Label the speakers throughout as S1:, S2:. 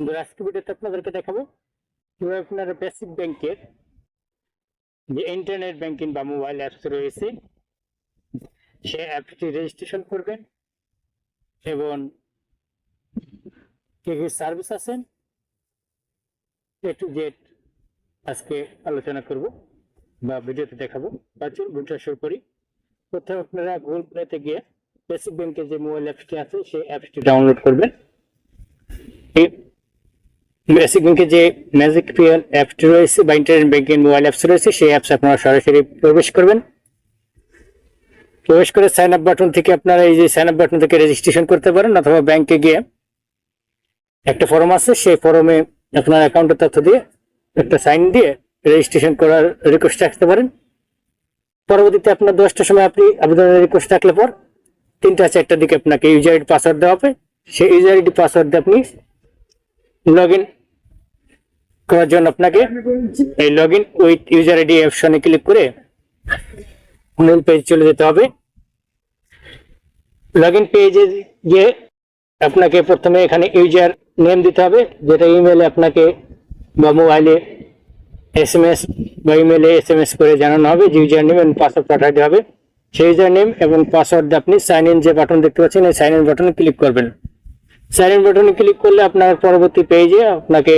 S1: বন্ধুরা, আজকে ভিডিওতে আপনাদেরকে দেখাবো কীভাবে আপনারা বেসিক ব্যাংকের যে ইন্টারনেট ব্যাংকিং বা মোবাইল অ্যাপস রয়েছে, সে অ্যাপটি রেজিস্ট্রেশন করবেন এবং কি কি সার্ভিস আছেন এ টু জেড আজকে আলোচনা করব বা ভিডিওতে দেখাবো। বাচ্চুর ভিডিওটা শুরু করি। প্রথমে আপনারা গুগল প্লেতে গিয়ে বেসিক ব্যাংকের যে মোবাইল অ্যাপসটি আছে, সেই অ্যাপসটি ডাউনলোড করবেন। বেসিক ব্যাংকে যে ম্যাজিক পিএল অ্যাপটি রয়েছে বা ইন্টারনেট ব্যাংকিং মোবাইল অ্যাপস রয়েছে, সেই অ্যাপস আপনারা সরাসরি প্রবেশ করবেন। প্রবেশ করে সাইন আপ বাটন থেকে আপনারা এই যে সাইন আপ বাটন থেকে রেজিস্ট্রেশন করতে পারেন অথবা ব্যাংকে গিয়ে একটা ফর্ম আছে, সেই ফর্মে আপনার অ্যাকাউন্টের তথ্য দিয়ে একটা সাইন দিয়ে রেজিস্ট্রেশন করার রিকোয়েস্ট রাখতে পারেন। পরবর্তীতে আপনার দশটার সময় আপনি আবেদনের রিকোয়েস্ট রাখলে পর তিনটা, চারটার দিকে আপনাকে ইউজার আইডি পাসওয়ার্ড দেওয়া হবে। সেই ইউজার আইডি পাসওয়ার্ড দিয়ে আপনি লগ ইন করার জন্য আপনাকে এই log in with user ID অপশনে ক্লিক করে মূল পেজ চলে যেতে হবে। লগ ইন পেজে গিয়ে আপনাকে প্রথমে এখানে ইউজার নেম দিতে হবে, যেটা ইমেলে আপনাকে বা মোবাইলে এস এম এস বা ইমেলে এস এম এস করে জানানো হবে যে ইউজার নেম এবং পাসওয়ার্ড পাঠাতে হবে। সেই ইউজার নেম এবং পাসওয়ার্ড আপনি সাইন ইন যে বাটন দেখতে পাচ্ছেন, এই সাইন ইন বাটনে ক্লিক করবেন। সাইন ইন বাটনে ক্লিক করলে আপনার পরবর্তী পেজে আপনাকে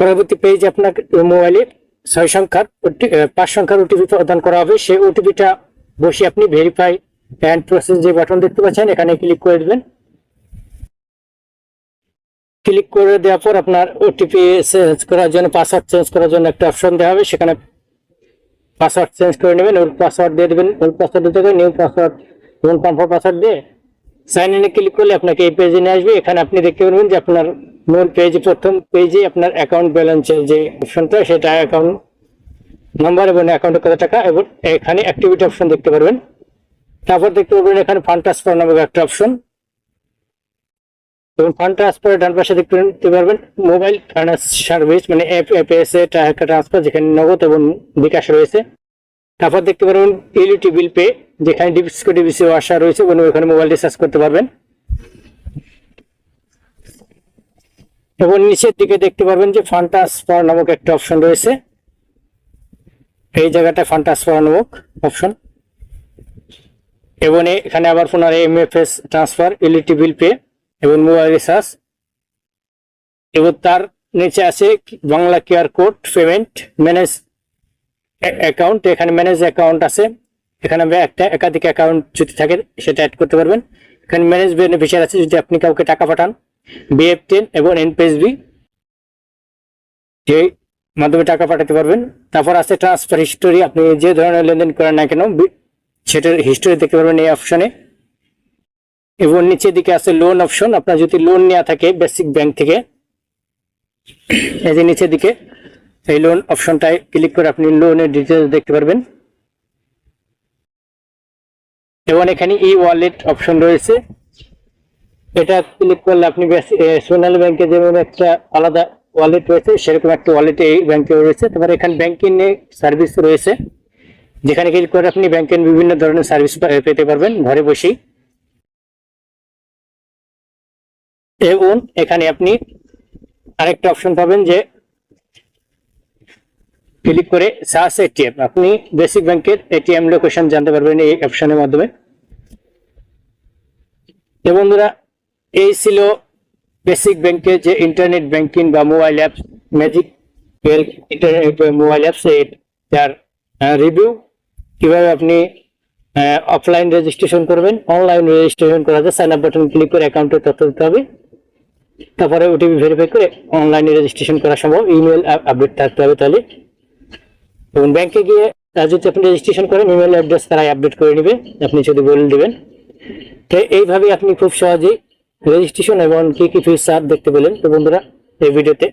S1: পরবর্তী পেজে আপনার মোবাইলে ছয় সংখ্যার পাঁচ সংখ্যার ওটিপি প্রদান করা হবে। সেই ওটিপিটা বসে আপনি ভেরিফাই অ্যান্ড প্রসেস যে বাটন দেখতে পাচ্ছেন, এখানে ক্লিক করে দেবেন। ক্লিক করে দেওয়ার পর আপনার ওটিপি চেঞ্জ করার জন্য পাসওয়ার্ড চেঞ্জ করার জন্য একটা অপশন দেওয়া হবে। সেখানে পাসওয়ার্ড চেঞ্জ করে নেবেন ওর পাসওয়ার্ড দিয়ে দেবেন। ওর পাসওয়ার্ড দিতে নিউ পাসওয়ার্ড এবং কনফার্ম পাসওয়ার্ড দিয়ে সাইন ইনে ক্লিক করলে আপনাকে এই পেজে নিয়ে আসবে। এখানে আপনি দেখতে পারবেন যে আপনার মূল পেজ প্রথম পেজে আপনার অ্যাকাউন্ট ব্যালেন্সের যে অপশনটা সেটা অ্যাকাউন্ট নাম্বার এবং অ্যাকাউন্টে কত টাকা, এবং এখানে অ্যাক্টিভিটি অপশন দেখতে পারবেন। তারপর দেখতে পারবেন এখানে ফান্ড ট্রান্সফার নামক একটা অপশন এবং ফান্ড ট্রান্সফারের ডান পাশে দেখতে পারবেন মোবাইল ফাইন্যান্স সার্ভিস মানে এফ এফএস এ টাকা ট্রান্সফার যেখানে নগদ এবং বিকাশ রয়েছে। তারপর দেখতে পারবেন ইউলিটি বিল পে যেখানে ডিবিসি ডিবিসি আসা রয়েছে, এবং ওখানে মোবাইল রিচার্জ করতে পারবেন। এবং নিচের দিকে দেখতে পারবেন যে ফান্ড ট্রান্সফার নামক একটা অপশন রয়েছে। এই জায়গাটা ফান্ড ট্রান্সফার নামক অপশন এবং এখানে আবার পুনরায় MFS transfer utility bill pay এবং মোবাইল রিচার্জ এবং তার নিচে আছে Bangla QR code payment manage account এখানে ম্যানেজ অ্যাকাউন্ট আছে। এখানে একটা একাধিক অ্যাকাউন্ট যদি থাকে, সেটা অ্যাড করতে পারবেন। এখানে ম্যানেজ বেনিফিশিয়ার আছে, যদি আপনি কাউকে টাকা পাঠান। বিএফ টেন এবং এনপিএসবি যে মাধ্যমে টাকা পাঠাতে পারবেন। তারপর আছে ট্রান্সফার হিস্টোরি আপনি যে ধরনের লেনদেন করেন না কেন সেটার হিস্টোরি দেখতে পারবেন এই অপশনে এবং নিচের দিকে আছে লোন অপশন আপনার যদি লোন নেওয়া থাকে বেসিক ব্যাংক থেকে, এই যে নিচের দিকে। এই লোন অপশনটায় ক্লিক করে আপনি লোনের ডিটেলস দেখতে পারবেন। এবং এখানে ই ওয়ালেট অপশন রয়েছে। এটা ক্লিক করলে আপনি সোনাল ব্যাংকে যেমন একটা আলাদা ওয়ালেট রয়েছে, সেরকম একটা ওয়ালেট এই ব্যাংকে রয়েছে। তারপরে এখানে ব্যাংকিং সার্ভিস রয়েছে। যেখানে ক্লিক করে আপনি ব্যাংকের বিভিন্ন ধরনের সার্ভিস পেতে পারবেন ঘরে বসেই। এবং এখানে আপনি আরেকটা অপশন পাবেন যে ক্লিক করে সার্চ এটিএম। আপনি বেসিক ব্যাংকের এটিএম লোকেশন জানতে পারবেন এই অপশনের মাধ্যমে। তো বন্ধুরা, এই ছিল বেসিক ব্যাংকের যে ইন্টারনেট ব্যাংকিং বা mobile apps magic internet mobile apps তার রিভিউ কীভাবে আপনি অফলাইন রেজিস্ট্রেশন করবেন অনলাইন রেজিস্ট্রেশন করা যায় সাইন আপ বাটন ক্লিক করে অ্যাকাউন্টের তথ্য দিতে হবে। তারপরে ওটিপি ভেরিফাই করে অনলাইনে রেজিস্ট্রেশন করা সম্ভব। ইমেল আপডেট থাকতে হবে তাহলে। এবং ব্যাংকে গিয়ে যদি আপনি রেজিস্ট্রেশন করেন ইমেল অ্যাড্রেস তারাই আপডেট করে নেবে। আপনি যদি বলে দেবেন। তো এইভাবে আপনি খুব সহজেই রেজিস্ট্রেশন এবং কি কি ফিচার দেখতে পেলেন। তো বন্ধুরা, এই ভিডিওতে।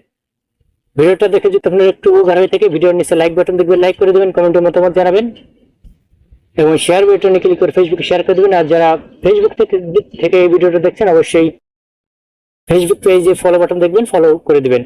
S1: ভিডিওটা দেখে যদি আপনার একটু উপকার হয়ে থাকে, ভিডিওর নিচে লাইক বাটন দেখবেন লাইক করে দেবেন কমেন্টের মতামত জানাবেন। এবং শেয়ার বাটনে ক্লিক করে ফেসবুকে শেয়ার করে দেবেন। আর যারা ফেসবুক থেকে থেকে এই ভিডিওটা দেখছেন, অবশ্যই ফেসবুক পেজে ফলো বাটন দেখবেন ফলো করে দেবেন।